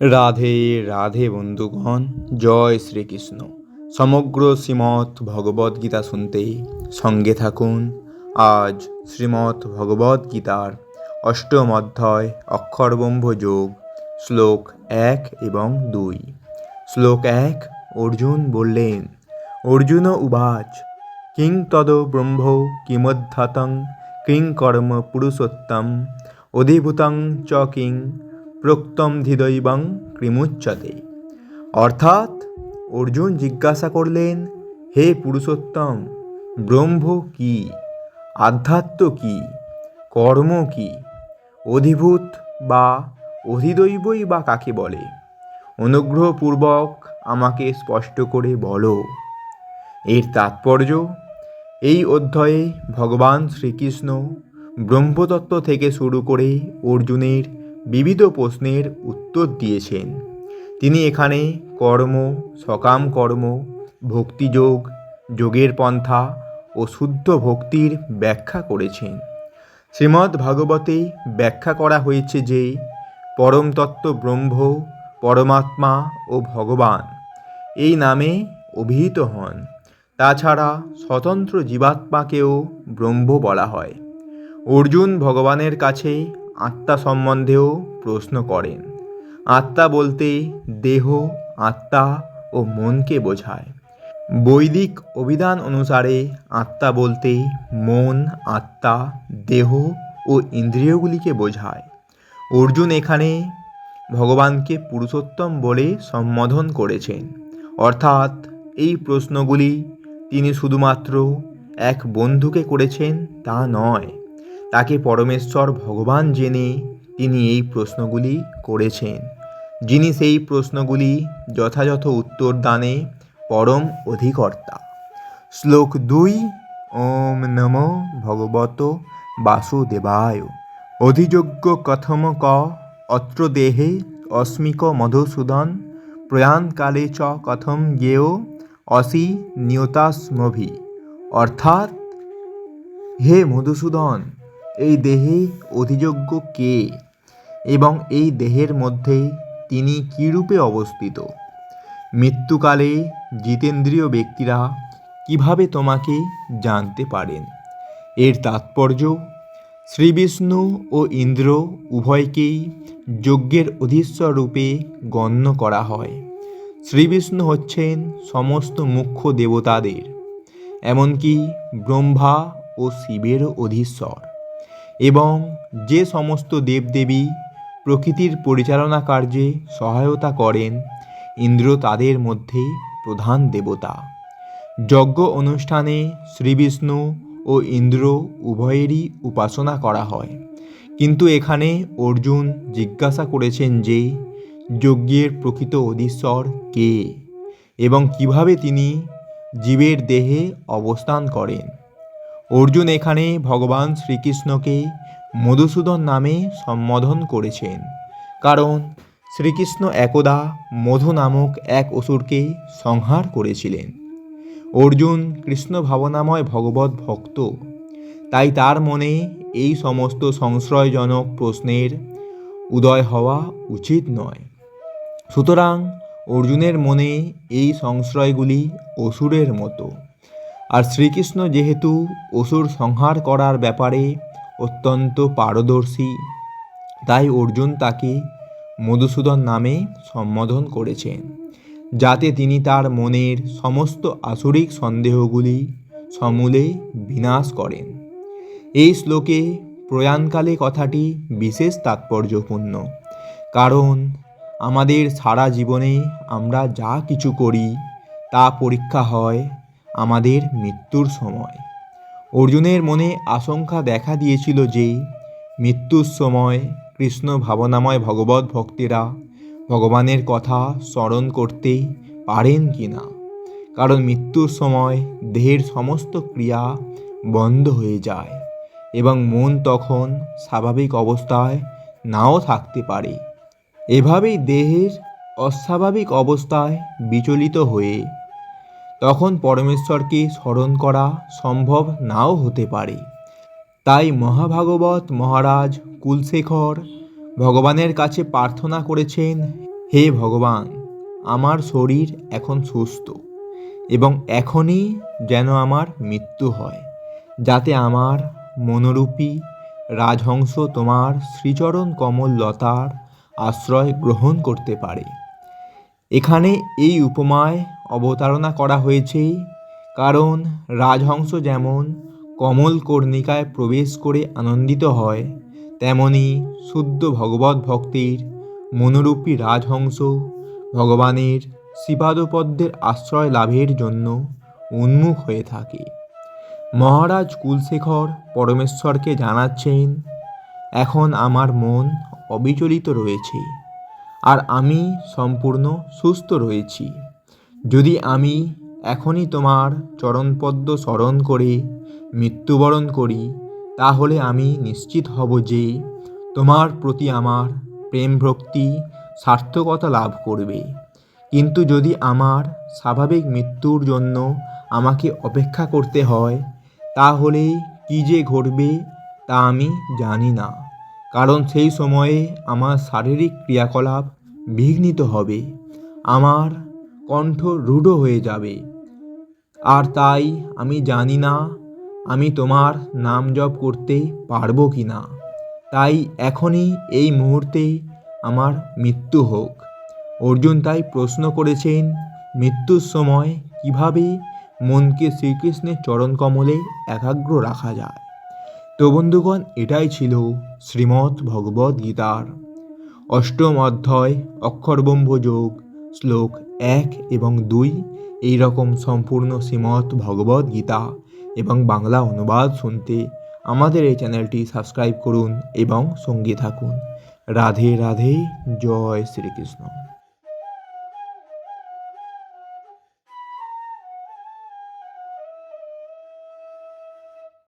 রাধে রাধে বন্ধুগণ, জয় শ্রীকৃষ্ণ। সমগ্র শ্রীমৎ ভগবদ্গীতা শুনতে সঙ্গে থাকুন। আজ শ্রীমৎ ভগবদ্গীতার অষ্টম অধ্যায় অক্ষরব্রহ্ম যোগ, শ্লোক এক এবং দুই। শ্লোক এক, অর্জুন বললেন, অর্জুন উবাচ, কিং তদ ব্রহ্ম কিমধ্যাতং, কিং কর্ম পুরুষোত্তম, অধিভূতং চ কিং প্রোক্তম হৃদয়বং কৃমুচ্যতে অর্থাৎ অর্জুন জিজ্ঞাসা করলেন হে পুরুষোত্তম ব্রহ্ম কি আধ্যাত্ম কি কর্ম কি অধিভূত বা অধিদৈবই বা কাকে বলে? অনুগ্রহপূর্বক আমাকে স্পষ্ট করে বলো। এর তাৎপর্য, এই অধ্যায়ে ভগবান শ্রীকৃষ্ণ ব্রহ্মতত্ত্ব থেকে শুরু করে অর্জুনের বিবিধ প্রশ্নের উত্তর দিয়েছেন। তিনি এখানে কর্ম, সকাম কর্ম, ভক্তিযোগ, যোগের পন্থা ও শুদ্ধ ভক্তির ব্যাখ্যা করেছেন। শ্রীমদ্ ভাগবতে ব্যাখ্যা করা হয়েছে যে পরমতত্ত্ব ব্রহ্ম, পরমাত্মা ও ভগবান এই নামে অভিহিত হন। তাছাড়া স্বতন্ত্র জীবাত্মাকেও ব্রহ্ম বলা হয়। অর্জুন ভগবানের কাছে আত্মা সম্বন্ধেও প্রশ্ন করেন। আত্মা বলতে দেহ, আত্মা ও মনকে বোঝায়। বৈদিক অভিধান অনুসারে আত্মা বলতে মন, আত্মা, দেহ ও ইন্দ্রিয়গুলিকে বোঝায়। অর্জুন এখানে ভগবানকে পুরুষোত্তম বলে সম্বোধন করেছেন। অর্থাৎ এই প্রশ্নগুলি তিনি শুধুমাত্র এক বন্ধুকে করেছেন তা নয়। তাকে পরমেশ্বর ভগবান জেনে তিনি এই প্রশ্নগুলি করেছেন। যিনি সেই প্রশ্নগুলি যথাযথ উত্তর দানে পরম অধিকর্তা। শ্লোক দুই, ওম নম ভগবত বাসুদেবায়। অধিযোগ্য কথম ক, অত্র দেহে অস্মিক মধুসূদন, প্রয়াণকালে চ কথম জ্ঞেয়, অসি নিয়তাস্মভি। অর্থাৎ, হে মধুসূদন এই দেহে অধিযোগ্য কে এবং এই দেহের মধ্যে তিনি কীরূপে অবস্থিত? মৃত্যুকালে জিতেন্দ্রীয় ব্যক্তিরা কীভাবে তোমাকে জানতে পারেন? এর তাৎপর্য, শ্রীবিষ্ণু ও ইন্দ্র উভয়কেই যজ্ঞের অধীশ্বর রূপে গণ্য করা হয়। শ্রীবিষ্ণু হচ্ছেন সমস্ত মুখ্য দেবতাদের, এমনকি ব্রহ্মা ও শিবেরও অধীশ্বর। এবং যে সমস্ত দেবদেবী প্রকৃতির পরিচালনা কার্যে সহায়তা করেন, ইন্দ্র তাদের মধ্যে প্রধান দেবতা। যজ্ঞ অনুষ্ঠানে শ্রীবিষ্ণু ও ইন্দ্র উভয়েরই উপাসনা করা হয়। কিন্তু এখানে অর্জুন জিজ্ঞাসা করেছেন যে, যজ্ঞের প্রকৃত অধীশ্বর কে এবং কীভাবে তিনি জীবের দেহে অবস্থান করেন? অর্জুন এখানে ভগবান শ্রীকৃষ্ণকে মধুসূদন নামে সম্বোধন করেছেন। কারণ শ্রীকৃষ্ণ একদা মধু নামক এক অসুরকে সংহার করেছিলেন। অর্জুন কৃষ্ণ ভাবনাময় ভগবত ভক্ত। তাই তার মনে এই সমস্ত সংশ্রয়জনক প্রশ্নের উদয় হওয়া উচিত নয়। সুতরাং অর্জুনের মনে এই সংশ্রয়গুলি অসুরের মতো। আর শ্রীকৃষ্ণ যেহেতু অসুর সংহার করার ব্যাপারে অত্যন্ত পারদর্শী, তাই অর্জুন তাকে মধুসূদন নামে সম্বোধন করেছেন, যাতে তিনি তার মনের সমস্ত আসরিক সন্দেহগুলি সমূলে বিনাশ করেন। এই শ্লোকে প্রয়াণকালে কথাটি বিশেষ তাৎপর্যপূর্ণ, কারণ আমাদের সারা জীবনে আমরা যা কিছু করি তা পরীক্ষা হয় আমাদের মৃত্যুর সময়। অর্জুনের মনে আশঙ্কা দেখা দিয়েছিল যে মৃত্যুর সময় কৃষ্ণ ভাবনাময় ভগবত ভক্তেরা ভগবানের কথা স্মরণ করতে পারেন কি না কারণ মৃত্যুর সময় দেহের সমস্ত ক্রিয়া বন্ধ হয়ে যায় এবং মন তখন স্বাভাবিক অবস্থায় নাও থাকতে পারে। এভাবেই দেহের অস্বাভাবিক অবস্থায় বিচলিত হয়ে তখন পরমেশ্বরকে স্মরণ করা সম্ভব নাও হতে পারে। তাই মহাভাগবত মহারাজ কুলশেখর ভগবানের কাছে প্রার্থনা করেছেন, হে ভগবান, আমার শরীর এখন সুস্থ এবং এখনই যেন আমার মৃত্যু হয়, যাতে আমার মনোরূপী রাজহংস তোমার শ্রীচরণ কমল লতার আশ্রয় গ্রহণ করতে পারে। এখানে এই উপমায় অবতারণা করা হয়েছে কারণ রাজহংস যেমন কমল কর্ণিকায় প্রবেশ করে আনন্দিত হয়, তেমনি শুদ্ধ ভগবত ভক্তির মনোরূপী রাজহংস ভগবানের শ্রীপাদপদ্মের আশ্রয় লাভের জন্য উন্মুখ হয়ে থাকে। মহারাজ কুলশেখর পরমেশ্বরকে জানাচ্ছেন, এখন আমার মন অবিচলিত রয়েছে, আর আমি সম্পূর্ণ সুস্থ রয়েছি। যদি আমি এখনই তোমার চরণপদ্ম স্মরণ করে, মৃত্যুবরণ করি, তাহলে আমি নিশ্চিত হব যে তোমার প্রতি আমার প্রেম ভক্তি সার্থকতা লাভ করবে। কিন্তু যদি আমার স্বাভাবিক মৃত্যুর জন্য আমাকে অপেক্ষা করতে হয়, তাহলে কী যে ঘটবে তা আমি জানি না। কারণ সেই সময়ে আমার শারীরিক ক্রিয়াকলাপ বিঘ্নিত হবে। আমার কণ্ঠ রূঢ় হয়ে যাবে। আর তাই আমি জানি না আমি তোমার নাম জপ করতে পারব কি না। তাই এখনই এই মুহূর্তে আমার মৃত্যু হোক। অর্জুন তাই প্রশ্ন করেছেন, মৃত্যুর সময় কীভাবে মনকে শ্রীকৃষ্ণের চরণ কমলে একাগ্র রাখা যায়? তো বন্ধুগণ, এটাই ছিল শ্রীমৎ ভগবদ গীতার অষ্টম অধ্যায় অক্ষরব্রহ্ম যোগ। শ্লোক এক এবং দুই এই রকম সম্পূর্ণ শ্রীমৎ ভগবদ গীতা এবং বাংলা অনুবাদ শুনতে আমাদের এই চ্যানেলটি সাবস্ক্রাইব করুন এবং সঙ্গে থাকুন। রাধে রাধে, জয় শ্রীকৃষ্ণ।